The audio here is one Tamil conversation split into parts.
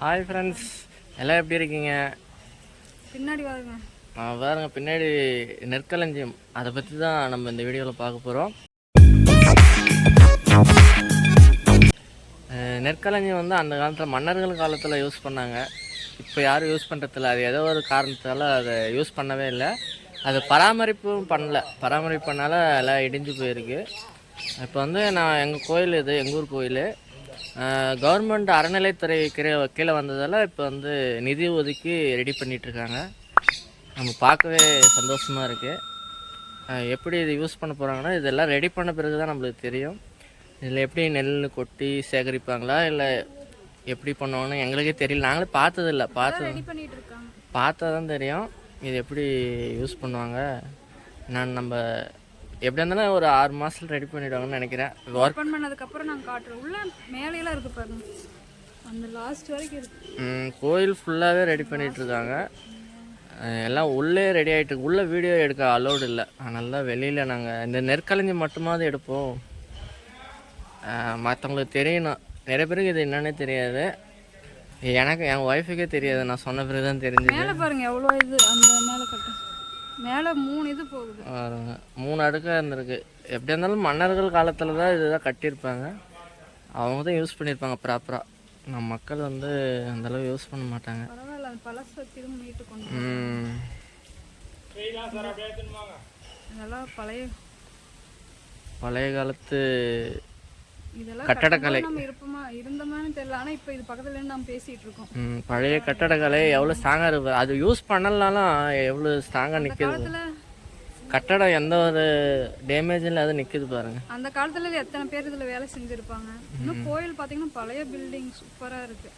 ஹாய் ஃப்ரெண்ட்ஸ் எல்லாம் எப்படி இருக்கீங்க? பின்னாடி வாருங்க பாருங்க பின்னாடி நெற்களஞ்சியம். அதை பற்றி தான் நம்ம இந்த வீடியோவில் பார்க்க போகிறோம் நெற்களஞ்சியம் வந்து அந்த காலத்தில் மன்னர்கள் காலத்தில் யூஸ் பண்ணாங்க. இப்போ யாரும் யூஸ் பண்ணுறதில்ல அது ஏதோ ஒரு காரணத்தால் அதை யூஸ் பண்ணவே இல்லை. அது பராமரிப்பும் பண்ணல. பராமரிப்பு பண்ணால எல்லாம் இடிஞ்சு போயிருக்கு. இப்போ வந்து நான் எங்கள் கோயில் இது எங்கள் ஊர் கோயில். கவர்மெண்ட் அறநிலைத்துறை கீழே கீழே வந்ததால் இப்போ வந்து நிதி ஒதுக்கி ரெடி பண்ணிகிட்ருக்காங்க நம்ம பார்க்கவே சந்தோஷமாக இருக்குது எப்படி இது யூஸ் பண்ண போகிறாங்கன்னா இதெல்லாம் ரெடி பண்ண பிறகு தான் நம்மளுக்கு தெரியும். இதில் எப்படி நெல் கொட்டி சேகரிப்பாங்களா இல்லை எப்படி பண்ணுவாங்கன்னு எங்களுக்கே தெரியல. நாங்களே பார்த்ததில்ல. பார்த்தது இருக்காங்க பார்த்தா தான் தெரியும். இது எப்படி யூஸ் பண்ணுவாங்க. நான் நம்ம எப்படி இருந்தாலும் ஒரு ஆறு மாதத்தில் ரெடி பண்ணிவிடுவாங்கன்னு நினைக்கிறேன். ஒர்க் ஓப்பன் பண்ணதுக்கு அப்புறம் நாங்க காட்டுறோம் உள்ள மேலையெல்லாம் இருக்கு பாருங்க. அந்த லாஸ்ட் வரைக்கும் இருக்கு. கோயில் ஃபுல்லாகவே ரெடி பண்ணிட்டு இருக்காங்க. எல்லாம் உள்ளே ரெடி ஆகிட்டு உள்ளே வீடியோ எடுக்க அலோடு இல்லை. அதனால வெளியில் நாங்கள் இந்த நெற்களஞ்சி மட்டுமாவது எடுப்போம். மற்றவங்களுக்கு தெரியணும். நிறைய பேருக்கு இது என்னன்னே தெரியாது. எனக்கு என் ஒய்ஃபுக்கே தெரியாது. நான் சொன்ன பிறகு தான் தெரிஞ்சுது. மேலே பாருங்க எவ்வளோ இது. அந்த மேலே கட்டு. மேலே மூணு இது போகுது. மூணு அடுக்காக இருந்திருக்கு. எப்படி இருந்தாலும் மன்னர்கள் காலத்தில் தான் இதுதான் கட்டியிருப்பாங்க. அவங்க தான் யூஸ் பண்ணியிருப்பாங்க ப்ராப்பராக நம்ம மக்கள் வந்து அந்தளவு யூஸ் பண்ண மாட்டாங்க. பரவாயில்ல அந்த பழசை திரும்ப மீட்டு கொண்டு ம். இதெல்லாம் பழைய பழைய காலத்து கட்டடக்கலை. தெரியல. ஆனா இப்போ இது பக்கத்துல நம்ம பேசிட்டு இருக்கோம் பழைய கட்டடக்கலை எவ்வளோ ஸ்ட்ராங்காக இருக்கு. அது யூஸ் பண்ணலனாலும் எவ்வளோ ஸ்ட்ராங்காக நிற்கிது கட்டடம் எந்த ஒரு டேமேஜும் இல்லாத நிற்கிது பாருங்க. அந்த காலத்துல எத்தனை பேர் இதுல வேலை செஞ்சிருப்பாங்க? இன்னும் கோயில் பாத்தீங்கன்னா பழைய பில்டிங் சூப்பரா இருக்கு.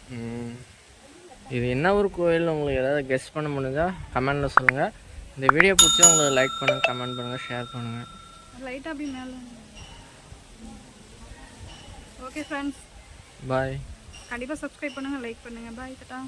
இது என்ன ஒரு கோயில்? உங்களுக்கு ஏதாவது கெஸ் பண்ண முடிஞ்சா கமெண்டில் சொல்லுங்கள் இந்த வீடியோ பிடிச்சா உங்களுக்கு லைக் பண்ணுங்கள் கமெண்ட் பண்ணுங்கள் ஷேர் பண்ணுங்கள் லைட்டா அப்படி மேல. ஓகே ஃப்ரெண்ட்ஸ் பாய் கண்டிப்பாக சப்ஸ்கிரைப் பண்ணுங்க லைக் பண்ணுங்க. பாய் தட்டா